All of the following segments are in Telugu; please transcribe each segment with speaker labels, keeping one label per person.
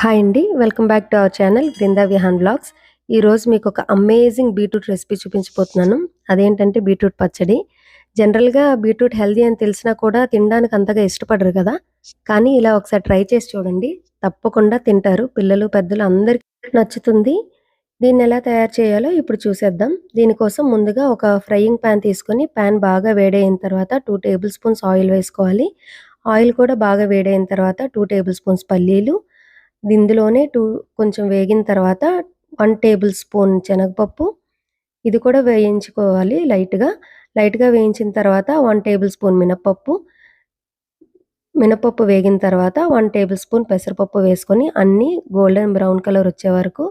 Speaker 1: హాయ్ అండి welcome back to our channel Brinda Vihan blogs. ఈరోజు మీకు ఒక అమేజింగ్ బీట్రూట్ రెసిపీ చూపించబోతున్నాను. అదేంటంటే బీట్రూట్ పచ్చడి. జనరల్గా బీట్రూట్ హెల్దీ అని తెలిసినా కూడా తినడానికి అంతగా ఇష్టపడరు కదా. కానీ ఇలా ఒకసారి ట్రై చేసి చూడండి. తప్పకుండా తింటారు. పిల్లలు పెద్దలు అందరికీ నచ్చుతుంది. దీన్ని ఎలా తయారు చేయాలో ఇప్పుడు చూసేద్దాం. దీనికోసం ముందుగా ఒక ఫ్రైయింగ్ ప్యాన్ తీసుకొని ప్యాన్ బాగా వేడైన తర్వాత టూ టేబుల్ స్పూన్స్ ఆయిల్ వేసుకోవాలి. ఆయిల్ కూడా బాగా వేడైన తర్వాత టూ టేబుల్ స్పూన్స్ పల్లీలు ఇందులోనే టూ కొంచెం వేగిన తర్వాత వన్ టేబుల్ స్పూన్ శనగపప్పు. ఇది కూడా వేయించుకోవాలి లైట్గా. లైట్గా వేయించిన తర్వాత వన్ టేబుల్ స్పూన్ మినపప్పు మినపప్పు వేగిన తర్వాత వన్ టేబుల్ స్పూన్ పెసరపప్పు వేసుకొని అన్నీ గోల్డెన్ బ్రౌన్ కలర్ వచ్చే వరకు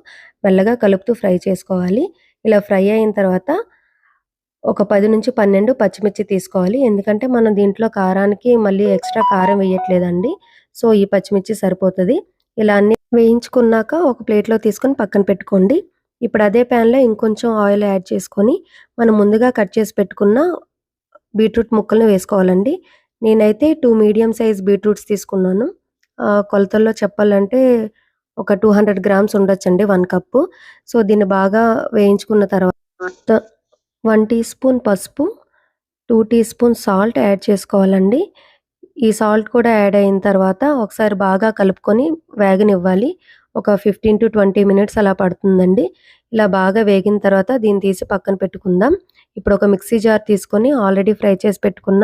Speaker 1: మెల్లగా కలుపుతూ ఫ్రై చేసుకోవాలి. ఇలా ఫ్రై అయిన తర్వాత ఒక పది నుంచి పన్నెండు పచ్చిమిర్చి తీసుకోవాలి. ఎందుకంటే మనం దీంట్లో కారానికి మళ్ళీ ఎక్స్ట్రా కారం వేయట్లేదండి. సో ఈ పచ్చిమిర్చి సరిపోతుంది. ఇలా అన్ని వేయించుకున్నాక ఒక ప్లేట్లో తీసుకొని పక్కన పెట్టుకోండి. ఇప్పుడు అదే ప్యాన్లో ఇంకొంచెం ఆయిల్ యాడ్ చేసుకొని మనం ముందుగా కట్ చేసి పెట్టుకున్న బీట్రూట్ ముక్కల్ని వేసుకోవాలండి. నేనైతే టూ మీడియం సైజ్ బీట్రూట్స్ తీసుకున్నాను. కొలతల్లో చెప్పాలంటే ఒక టూ హండ్రెడ్ గ్రామ్స్ ఉండొచ్చండి వన్ కప్పు. సో దీన్ని బాగా వేయించుకున్న తర్వాత వన్ టీ స్పూన్ పసుపు two teaspoon salt add చేసుకోవాలండి. ఈ సాల్ట్ కూడా యాడ్ అయిన తర్వాత ఒకసారి బాగా కలుపుకొని వేగనివ్వాలి. ఒక ఫిఫ్టీన్ టు ట్వంటీ మినిట్స్ అలా పడుతుందండి. ఇలా బాగా వేగిన తర్వాత దీన్ని తీసి పక్కన పెట్టుకుందాం. ఇప్పుడు ఒక మిక్సీ జార్ తీసుకొని ఆల్రెడీ ఫ్రై చేసి పెట్టుకున్న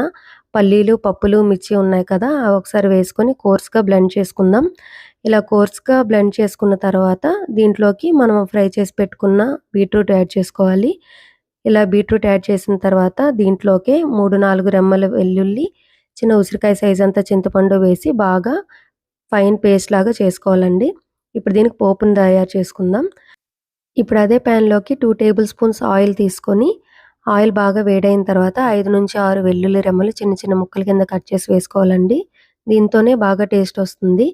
Speaker 1: పల్లీలు పప్పులు మిర్చి ఉన్నాయి కదా అవి ఒకసారి వేసుకొని కోర్స్గా బ్లెండ్ చేసుకుందాం. ఇలా కోర్స్గా బ్లెండ్ చేసుకున్న తర్వాత దీంట్లోకి మనం ఫ్రై చేసి పెట్టుకున్న బీట్రూట్ యాడ్ చేసుకోవాలి. ఇలా బీట్రూట్ యాడ్ చేసిన తర్వాత దీంట్లోకి మూడు నాలుగు రెమ్మల వెల్లుల్లి చిన్న ఉసిరికాయ సైజ్ అంతా చింతపండు వేసి బాగా ఫైన్ పేస్ట్ లాగా చేసుకోవాలండి. ఇప్పుడు దీనికి పోపును తయారు చేసుకుందాం. ఇప్పుడు అదే ప్యాన్లోకి టూ టేబుల్ స్పూన్స్ ఆయిల్ తీసుకొని ఆయిల్ బాగా వేడైన తర్వాత ఐదు నుంచి ఆరు వెల్లుల్లి రెమ్మలు చిన్న చిన్న ముక్కల కింద కట్ చేసి వేసుకోవాలండి. దీంతోనే బాగా టేస్ట్ వస్తుంది.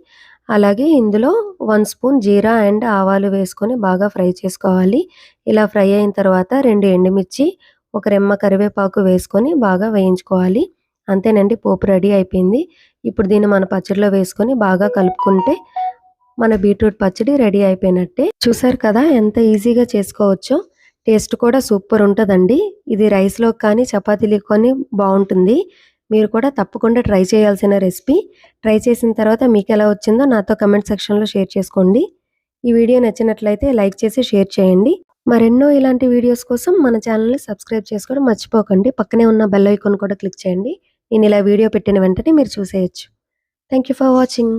Speaker 1: అలాగే ఇందులో వన్ స్పూన్ జీరా అండ్ ఆవాలు వేసుకొని బాగా ఫ్రై చేసుకోవాలి. ఇలా ఫ్రై అయిన తర్వాత రెండు ఎండుమిర్చి ఒక రెమ్మ కరివేపాకు వేసుకొని బాగా వేయించుకోవాలి. అంతేనండి పోపు రెడీ అయిపోయింది. ఇప్పుడు దీన్ని మన పచ్చడిలో వేసుకొని బాగా కలుపుకుంటే మన బీట్రూట్ పచ్చడి రెడీ అయిపోయినట్టే. చూసారు కదా ఎంత ఈజీగా చేసుకోవచ్చో. టేస్ట్ కూడా సూపర్ ఉంటుందండి. ఇది రైస్లో కానీ చపాతీలు కానీ బాగుంటుంది. మీరు కూడా తప్పకుండా ట్రై చేయాల్సిన రెసిపీ. ట్రై చేసిన తర్వాత మీకు ఎలా వచ్చిందో నాతో కమెంట్ సెక్షన్లో షేర్ చేసుకోండి. ఈ వీడియో నచ్చినట్లయితే లైక్ చేసి షేర్ చేయండి. మరెన్నో ఇలాంటి వీడియోస్ కోసం మన ఛానల్ని సబ్స్క్రైబ్ చేసుకోవడం మర్చిపోకండి. పక్కనే ఉన్న బెల్ ఐకాన్ కూడా క్లిక్ చేయండి. నేను ఇలా వీడియో పెట్టిన వెంటనే మీరు చూసేయచ్చు. Thank you for watching